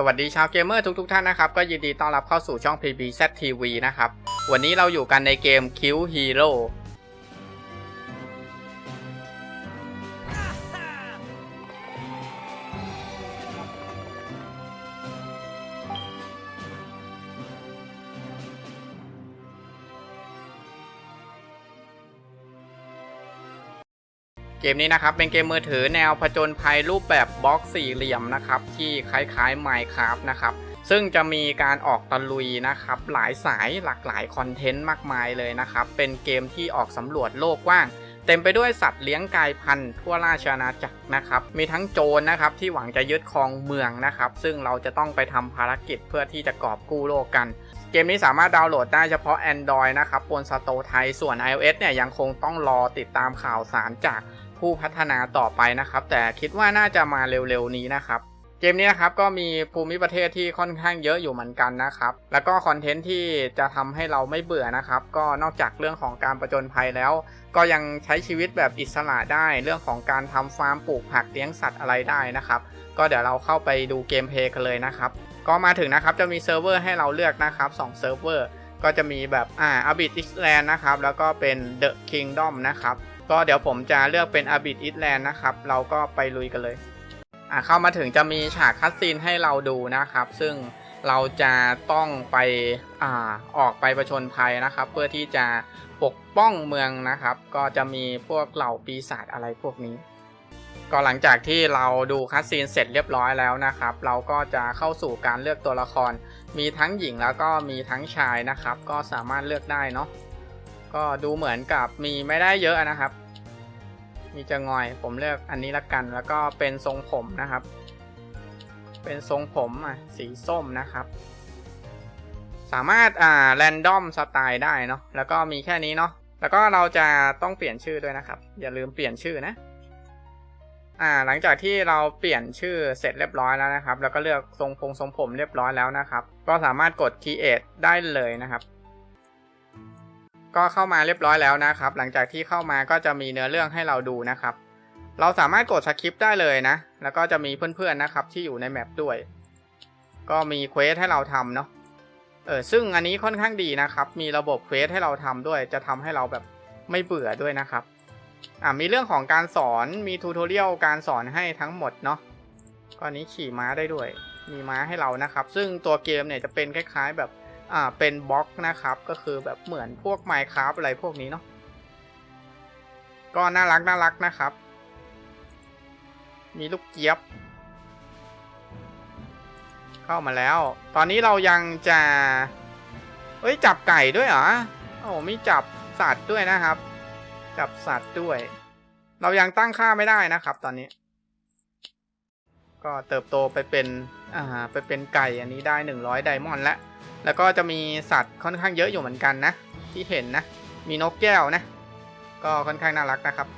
สวัสดีชาวเกมเมอร์ทุกๆท่านนะครับก็ยินดีต้อนรับเข้าสู่ช่อง PBZ TV นะครับ วันนี้เราอยู่กันในเกม Q Hero เกมนี้นะครับเป็นเกมมือถือแนวผจญภัยรูปแบบบล็อกสี่เหลี่ยมนะครับที่คล้ายๆ Minecraft นะครับซึ่งจะมีการออกตะลุยนะครับหลายสายหลากหลายคอนเทนต์มากมายเลยนะครับเป็นเกมที่ออกสำรวจโลกกว้าง เต็มไปด้วยสัตว์เลี้ยงกายพันธุ์ทั่วราชอาณาจักรนะครับมีทั้งโจรนะครับที่หวังจะยึดครองเมืองนะครับซึ่งเราจะต้องไปทำภารกิจเพื่อที่จะกอบกู้โลกกันเกมนี้สามารถดาวน์โหลดได้เฉพาะ Android นะครับบนสโตร์ไทย ส่วน iOS เนี่ยยังคงต้องรอติดตามข่าวสารจาก ผู้พัฒนาต่อไปนะครับ แต่คิดว่าน่าจะมาเร็วๆนี้นะครับเกมนี้นะครับก็มีภูมิประเทศที่ค่อนข้างเยอะอยู่เหมือนกันนะครับ แล้วก็คอนเทนต์ที่จะทำให้เราไม่เบื่อนะครับ ก็นอกจากเรื่องของการประจนภัยแล้ว ก็ยังใช้ชีวิตแบบอิสระได้ เรื่องของการทำฟาร์มปลูกผักเลี้ยงสัตว์อะไรได้นะครับ ก็เดี๋ยวเราเข้าไปดูเกมเพลย์กันเลยนะครับ ก็มาถึงนะครับจะมีเซิร์ฟเวอร์ให้เราเลือกนะครับ2เซิร์ฟเวอร์ก็จะมีแบบอ่า a b i t Island นะครับแล้วก็เป็น The Kingdom นะครับ ก็เดี๋ยวผมจะเลือกเป็น a b i t Island นะครับ เราก็ไปลุยกันเลย อ่าเข้ามาถึงจะมีฉากคัดซีนให้เราดูนะครับ ซึ่งเราจะต้องไปอ่าออกไปประชนภัยนะครับ เพื่อที่จะปกป้องเมืองนะครับ ก็จะมีพวกเหล่าปีศาจอะไรพวกนี้ ก็หลังจากที่เราดูคัดซีนเสร็จเรียบร้อยแล้วนะครับ เราก็จะเข้าสู่การเลือกตัวละคร มีทั้งหญิงแล้วก็มีทั้งชายนะครับ ก็สามารถเลือกได้เนาะ ก็ดูเหมือนกับมีไม่ได้เยอะนะครับ มีจะงอยผมเลือกอันนี้ละกัน แล้วก็เป็นทรงผมนะครับ เป็นทรงผมอะสีส้มนะครับ สามารถอ่าแรนดอมสไตล์ได้เนาะแล้วก็มีแค่นี้เนาะแล้วก็เราจะต้องเปลี่ยนชื่อด้วยนะครับ อย่าลืมเปลี่ยนชื่อนะอ่าหลังจากที่เราเปลี่ยนชื่อเสร็จเรียบร้อยแล้วนะครับ แล้วก็เลือกทรงพงทรงผมเรียบร้อยแล้วนะครับ ก็สามารถกด create ได้เลยนะครับ ก็เข้ามาเรียบร้อยแล้วนะครับ หลังจากที่เข้ามาก็จะมีเนื้อเรื่องให้เราดูนะครับ เราสามารถกดสคริปต์ได้เลยนะ แล้วก็จะมีเพื่อนๆนะครับที่อยู่ในแมปด้วย ก็มีเควสให้เราทำเนาะ เออซึ่งอันนี้ค่อนข้างดีนะครับ มีระบบเควสให้เราทำด้วย จะทำให้เราแบบไม่เบื่อด้วยนะครับ อ่ามีเรื่องของการสอน มีทูทอเรียลการสอนให้ทั้งหมดเนาะก็อนนี้ขี่ม้าได้ด้วย มีม้าให้เรานะครับ ซึ่งตัวเกมเนี่ยจะเป็นคล้าย ๆแบบ อ่าเป็นบล็อกนะครับ ก็คือแบบเหมือนพวก Minecraft อะไรพวกนี้เนาะก็น่ารักน่ารักนะครับ มีลูกเจี๊ยบ เข้ามาแล้ว ตอนนี้เรายังจะเอ้ยจับไก่ด้วยเหรอโอ้มีจับสัตว์ด้วยนะครับ จับสัตว์ด้วย เรายังตั้งค่าไม่ได้นะครับ ตอนนี้ ก็เติบโตไปเป็นอ่าไปเป็นไก่อันนี้ได้100ไดมอนด์แล้ว แล้วก็จะมีสัตว์ค่อนข้างเยอะอยู่เหมือนกันนะ ที่เห็นนะ มีนกแก้วนะ ก็ค่อนข้างน่ารักนะครับ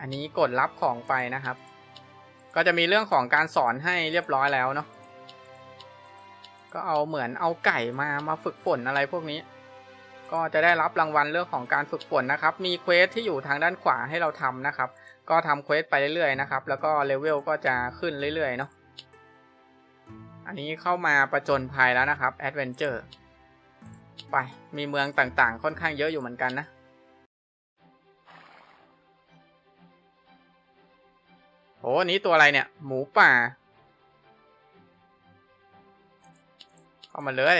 อันนี้กดรับของไปนะครับ ก็จะมีเรื่องของการสอนให้เรียบร้อยแล้วเนาะ ก็เอาเหมือนเอาไก่มามาฝึกฝนอะไรพวกนี้ ก็จะได้รับรางวัลเรื่องของการฝึกฝนนะครับ มีเควสที่อยู่ทางด้านขวาให้เราทำนะครับ ก็ทำเควสไปเรื่อยๆนะครับ แล้วก็เลเวลก็จะขึ้นเรื่อยๆเนาะ อันนี้เข้ามาประจนภัยแล้วนะครับแอดเวนเจอร์ไป มีเมืองต่างๆ ค่อนข้างเยอะอยู่เหมือนกันนะ โอันนี้ตัวอะไรเนี่ย หมูป่า เข้ามาเลย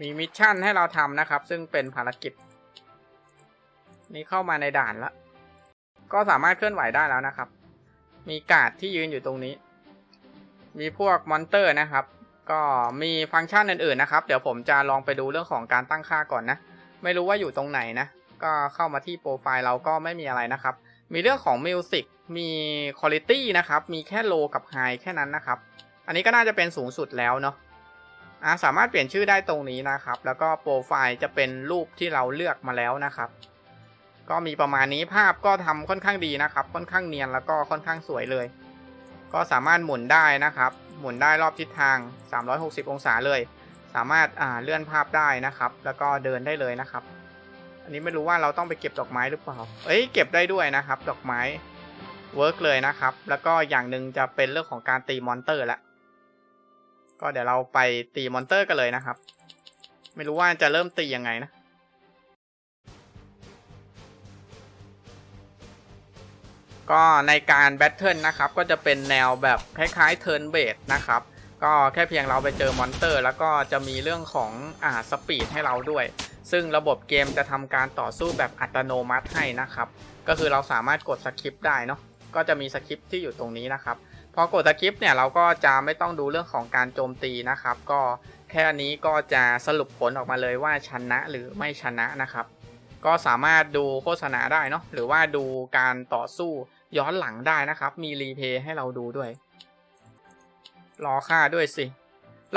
มีมิชชั่นให้เราทำนะครับ ซึ่งเป็นภารกิจ นี่เข้ามาในด่านแล้ว ก็สามารถเคลื่อนไหวได้แล้วนะครับ มีกาดที่ยืนอยู่ตรงนี้ มีพวกมอนเตอร์นะครับ ก็มีฟังก์ชันอื่นๆนะครับ เดี๋ยวผมจะลองไปดูเรื่องของการตั้งค่าก่อนนะ ไม่รู้ว่าอยู่ตรงไหนนะ ก็เข้ามาที่โปรไฟล์เราก็ไม่มีอะไรนะครับ มีเรื่องของมิวสิกมีคุณภาพนะครับ มีแค่โลกับไฮแค่นั้นนะครับ อันนี้ก็น่าจะเป็นสูงสุดแล้วเนาะอ่าสามารถเปลี่ยนชื่อได้ตรงนี้นะครับ แล้วก็โปรไฟล์จะเป็นรูปที่เราเลือกมาแล้วนะครับ ก็มีประมาณนี้ภาพก็ทำค่อนข้างดีนะครับ ค่อนข้างเนียนแล้วก็ค่อนข้างสวยเลย ก็สามารถหมุนได้นะครับ หมุนได้รอบทิศทาง 360 องศาเลย สามารถเลื่อนภาพได้นะครับ แล้วก็เดินได้เลยนะครับ อันนี้ไม่รู้ว่าเราต้องไปเก็บดอกไม้หรือเปล่า เอ้ยเก็บได้ด้วยนะครับ ดอกไม้เวิร์กเลยนะครับ แล้วก็อย่างหนึ่งจะเป็นเรื่องของการตีมอนเตอร์ละก็เดี๋ยวเราไปตีมอนเตอร์กันเลยนะครับ ไม่รู้ว่าจะเริ่มตียังไงนะ ก็ในการแบทเทิลนะครับ ก็จะเป็นแนวแบบคล้ายๆเทิร์นเบสนะครับ ก็แค่เพียงเราไปเจอมอนเตอร์ แล้วก็จะมีเรื่องของอ่าสปีดให้เราด้วย ซึ่งระบบเกมจะทำการต่อสู้แบบอัตโนมัติให้นะครับ ก็คือเราสามารถกดสคริปต์ได้เนาะก็จะมีสคริปต์ที่อยู่ตรงนี้นะครับพอกดสคริปต์เนี่ยเราก็จะไม่ต้องดูเรื่องของการโจมตีนะครับ ก็แค่นี้ก็จะสรุปผลออกมาเลยว่าชนะหรือไม่ชนะนะครับ ก็สามารถดูโฆษณาได้เนาะหรือว่าดูการต่อสู้ ย้อนหลังได้นะครับ มีรีเพย์ให้เราดูด้วย รอค่าด้วยสิ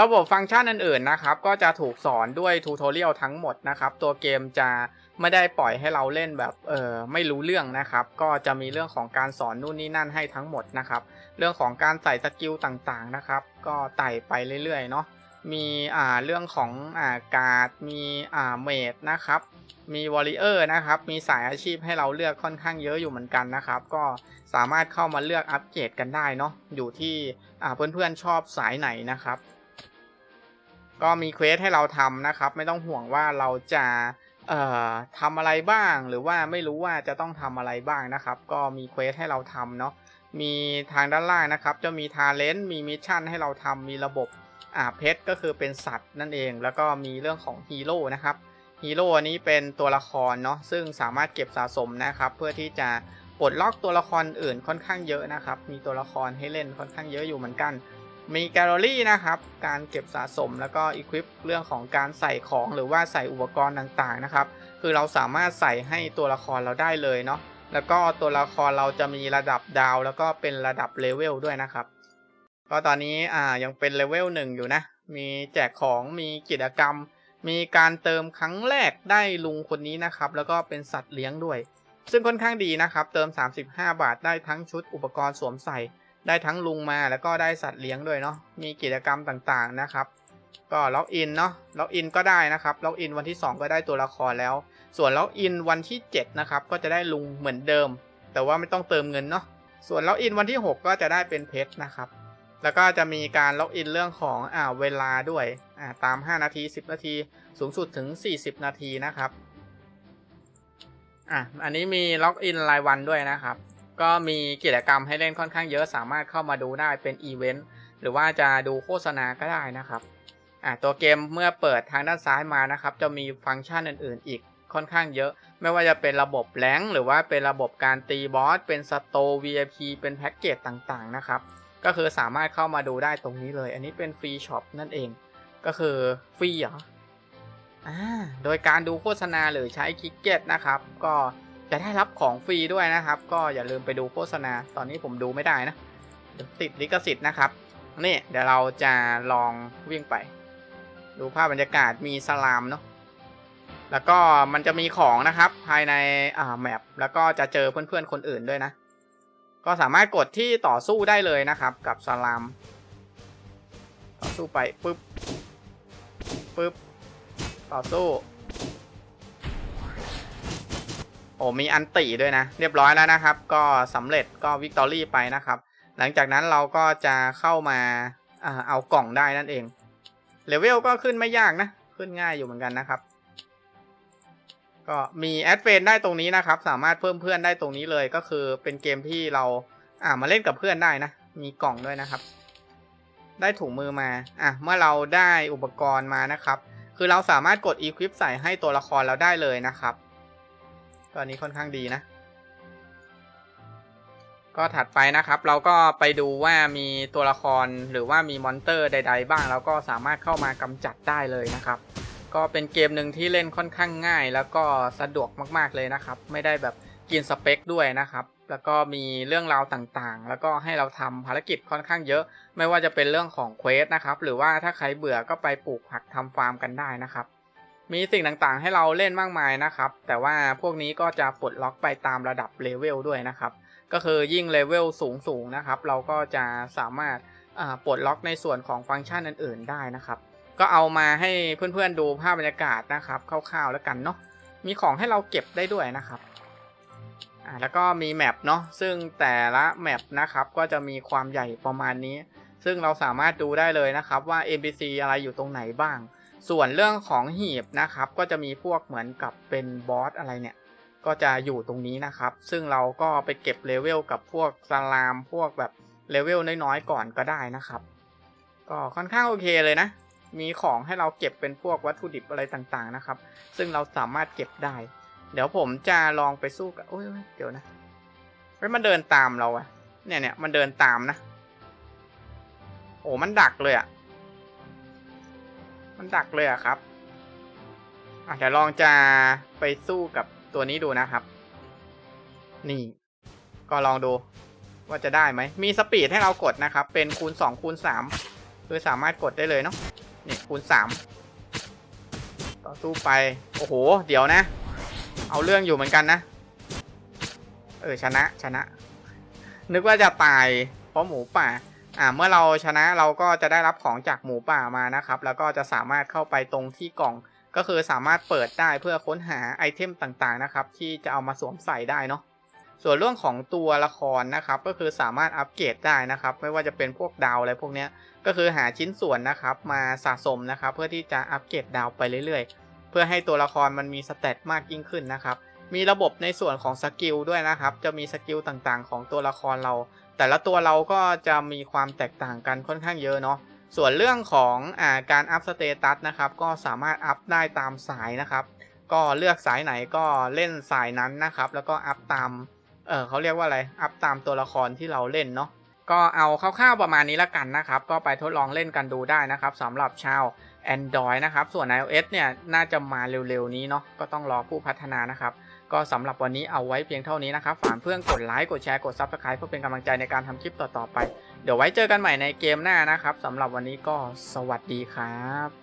ระบบฟังก์ชันอื่นๆนะครับ ก็จะถูกสอนด้วยทูทอเรียลทั้งหมดนะครับ ตัวเกมจะไม่ได้ปล่อยให้เราเล่นแบบเออไม่รู้เรื่องนะครับ ก็จะมีเรื่องของการสอนนู่นนี่นั่นให้ทั้งหมดนะครับ เรื่องของการใส่สกิลต่างๆนะครับ ก็ไต่ไปเรื่อยๆเนาะมีอ่าเรื่องของอ่าการ์ดมีอ่าเมดนะครับ มีวอริเออร์นะครับ มีสายอาชีพให้เราเลือกค่อนข้างเยอะอยู่เหมือนกันนะครับ ก็สามารถเข้ามาเลือกอัปเกรดกันได้เนาะ อยู่ที่เพื่อนๆชอบสายไหนนะครับ ก็มีเควสให้เราทำนะครับ ไม่ต้องห่วงว่าเราจะเอ่อทำอะไรบ้าง หรือว่าไม่รู้ว่าจะต้องทำอะไรบ้างนะครับ ก็มีเควสให้เราทำเนาะ มีทางด้านล่างนะครับ จะมีทาเลนต์มีมิชชั่นให้เราทำมีระบบอ่าเพชรก็คือเป็นสัตว์นั่นเอง แล้วก็มีเรื่องของฮีโร่นะครับ ฮีโร่อันนี้เป็นตัวละครเนาะซึ่งสามารถเก็บสะสมนะครับ เพื่อที่จะปลดล็อกตัวละครอื่นค่อนข้างเยอะนะครับ มีตัวละครให้เล่นค่อนข้างเยอะอยู่เหมือนกัน มีแกลเลอรี่นะครับ การเก็บสะสมแล้วก็อีควิปเรื่องของการใส่ของหรือว่าใส่อุปกรณ์ต่างๆนะครับ คือเราสามารถใส่ให้ตัวละครเราได้เลยเนาะ แล้วก็ตัวละครเราจะมีระดับดาว แล้วก็เป็นระดับเลเวลด้วยนะครับ ก็ตอนนี้อ่ายังเป็นเลเวลหนึ่งอยู่นะ มีแจกของ มีกิจกรรม มีการเติมครั้งแรกได้ลุงคนนี้นะครับ แล้วก็เป็นสัตว์เลี้ยงด้วย ซึ่งค่อนข้างดีนะครับ เติม 35 บาทได้ทั้งชุดอุปกรณ์สวมใส่ ได้ทั้งลุงมาแล้วก็ได้สัตว์เลี้ยงด้วยเนาะ มีกิจกรรมต่างๆนะครับ ก็ล็อกอินเนาะ ล็อกอินก็ได้นะครับ ล็อกอินวันที่ 2 ก็ได้ตัวละครแล้ว ส่วนล็อกอินวันที่ 7 นะครับ ก็จะได้ลุงเหมือนเดิม แต่ว่าไม่ต้องเติมเงินเนาะ ส่วนล็อกอินวันที่ 6 ก็จะได้เป็นเพชรนะครับ แล้วก็จะมีการล็อกอินเรื่องของอ่าเวลาด้วย อ่าตาม 5 นาที 10 นาที สูงสุดถึง 40 นาทีนะครับอะอันนี้มีล็อกอินรายวันด้วยนะครับ ก็มีกิจกรรมให้เล่นค่อนข้างเยอะสามารถเข้ามาดูได้เป็นอีเวนต์หรือว่าจะดูโฆษณาก็ได้นะครับอะตัวเกมเมื่อเปิดทางด้านซ้ายมานะครับ จะมีฟังก์ชันอื่น ๆ อีกค่อนข้างเยอะ ไม่ว่าจะเป็นระบบแรงค์หรือว่าเป็นระบบการตีบอส เป็นสโต VIP เป็นแพ็กเกจต่างๆนะครับ ก็คือสามารถเข้ามาดูได้ตรงนี้เลย อันนี้เป็นฟรีช็อปนั่นเอง ก็คือฟรีเหรออ่าโดยการดูโฆษณาหรือใช้คิกเก็ตนะครับ ก็จะได้รับของฟรีด้วยนะครับ ก็อย่าลืมไปดูโฆษณา ตอนนี้ผมดูไม่ได้นะติดลิขสิทธิ์นะครับ นี่เดี๋ยวเราจะลองวิ่งไป ดูภาพบรรยากาศมีสลามเนาะ แล้วก็มันจะมีของนะครับ ภายในอ่าแมปแล้วก็จะเจอเพื่อนๆคนอื่นด้วยนะ ก็สามารถกดที่ต่อสู้ได้เลยนะครับ กับสลาม ต่อสู้ไปปึ๊บ ปึ๊บต่อสู้ โอ้มีอันติด้วยนะ เรียบร้อยแล้วนะครับ ก็สำเร็จก็วิกตอรี่ไปนะครับ หลังจากนั้นเราก็จะเข้ามาเอากล่องได้นั่นเอง เลเวลก็ขึ้นไม่ยากนะ ขึ้นง่ายอยู่เหมือนกันนะครับ ก็มีแอดเฟนได้ตรงนี้นะครับ สามารถเพิ่มเพื่อนได้ตรงนี้เลยก็คือเป็นเกมที่เราอ่ามาเล่นกับเพื่อนได้นะ มีกล่องด้วยนะครับ ได้ถุงมือมา อะ เมื่อเราได้อุปกรณ์มานะครับ คือเราสามารถกด equip ใส่ให้ตัวละครเราได้เลยนะครับก็อันนี้ค่อนข้างดีนะ ก็ถัดไปนะครับ เราก็ไปดูว่ามีตัวละครหรือว่ามีมอนเตอร์ใด ๆ บ้างเราก็สามารถเข้ามากำจัดได้เลยนะครับ ก็เป็นเกมหนึ่งที่เล่นค่อนข้างง่าย แล้วก็สะดวกมากๆเลยนะครับ ไม่ได้แบบกินสเปคด้วยนะครับ แล้วก็มีเรื่องราวต่างๆ แล้วก็ให้เราทำภารกิจค่อนข้างเยอะ ไม่ว่าจะเป็นเรื่องของเควสนะครับ หรือว่าถ้าใครเบื่อก็ไปปลูกผักทำฟาร์มกันได้นะครับ มีสิ่งต่างๆ ให้เราเล่นมากมายนะครับ แต่ว่าพวกนี้ก็จะปลดล็อกไปตามระดับเลเวลด้วยนะครับ ก็คือยิ่งเลเวลสูงๆนะครับ เราก็จะสามารถปลดล็อกในส่วนของฟังก์ชันอื่น ๆ ได้นะครับ ก็เอามาให้เพื่อนๆดูภาพบรรยากาศนะครับคร่าวๆแล้วกันเนาะ มีของให้เราเก็บได้ด้วยนะครับ อ่าแล้วก็มีแมปเนาะซึ่งแต่ละแมปนะครับก็จะมีความใหญ่ประมาณนี้ ซึ่งเราสามารถดูได้เลยนะครับว่า NPC อะไรอยู่ตรงไหนบ้าง ส่วนเรื่องของหีบนะครับ ก็จะมีพวกเหมือนกับเป็นบอสอะไรเนี่ย ก็จะอยู่ตรงนี้นะครับ ซึ่งเราก็ไปเก็บเลเวลกับพวกสลาม พวกแบบเลเวลน้อยๆก่อนก็ได้นะครับ ก็ค่อนข้างโอเคเลยนะ มีของให้เราเก็บเป็นพวกวัตถุดิบอะไรต่างๆนะครับ ซึ่งเราสามารถเก็บได้ เดี๋ยวผมจะลองไปสู้กับโอ้ยเดี๋ยวนะเฮ้ยมันเดินตามเราอะเนี่ยเนี่ยมันเดินตามนะ โอ้มันดักเลยอะมันดักเลยอะครับอะเดี๋ยวลองจะไปสู้กับตัวนี้ดูนะครับ นี่ ก็ลองดู ว่าจะได้ไหม มีสปีดให้เรากดนะครับ เป็นคูณ 2 คูณ3คือสามารถกดได้เลยเนาะนี่คูณ 3 ต่อสู้ไป โอ้โห เดี๋ยวนะ เอาเรื่องอยู่เหมือนกันนะ เออชนะชนะ นึกว่าจะตายเพราะหมูป่า อ่า เมื่อเราชนะเราก็จะได้รับของจากหมูป่ามานะครับ แล้วก็จะสามารถเข้าไปตรงที่กล่อง ก็คือสามารถเปิดได้เพื่อค้นหาไอเทมต่างๆนะครับ ที่จะเอามาสวมใส่ได้เนาะส่วนเรื่องของตัวละครนะครับ ก็คือสามารถอัปเกรดได้นะครับ ไม่ว่าจะเป็นพวกดาวอะไรพวกนี้ก็คือหาชิ้นส่วนนะครับ มาสะสมนะครับ เพื่อที่จะอัปเกรดดาวไปเรื่อยๆ เพื่อให้ตัวละครมันมีสเตตมากยิ่งขึ้นนะครับ มีระบบในส่วนของสกิลด้วยนะครับ จะมีสกิลต่างๆ ของตัวละครเรา แต่ละตัวเราก็จะมีความแตกต่างกันค่อนข้างเยอะเนาะ ส่วนเรื่องของอาการอัพสเตตัสนะครับ ก็สามารถอัพได้ตามสายนะครับ ก็เลือกสายไหนก็เล่นสายนั้นนะครับ แล้วก็อัพตาม เออเขาเรียกว่าอะไร อัพตามตัวละครที่เราเล่นเนาะ ก็เอาคร่าวๆประมาณนี้ละกันนะครับ ก็ไปทดลองเล่นกันดูได้นะครับสำหรับชาว Android นะครับ ส่วน iOS เนี่ยน่าจะมาเร็วๆนี้เนาะก็ต้องรอผู้พัฒนานะครับ ก็สำหรับวันนี้เอาไว้เพียงเท่านี้นะครับ ฝากเพื่อนกดไลค์กดแชร์กด Subscribe เพื่อเป็นกำลังใจในการทำคลิปต่อๆไป เดี๋ยวไว้เจอกันใหม่ในเกมหน้านะครับสำหรับวันนี้ก็สวัสดีครับ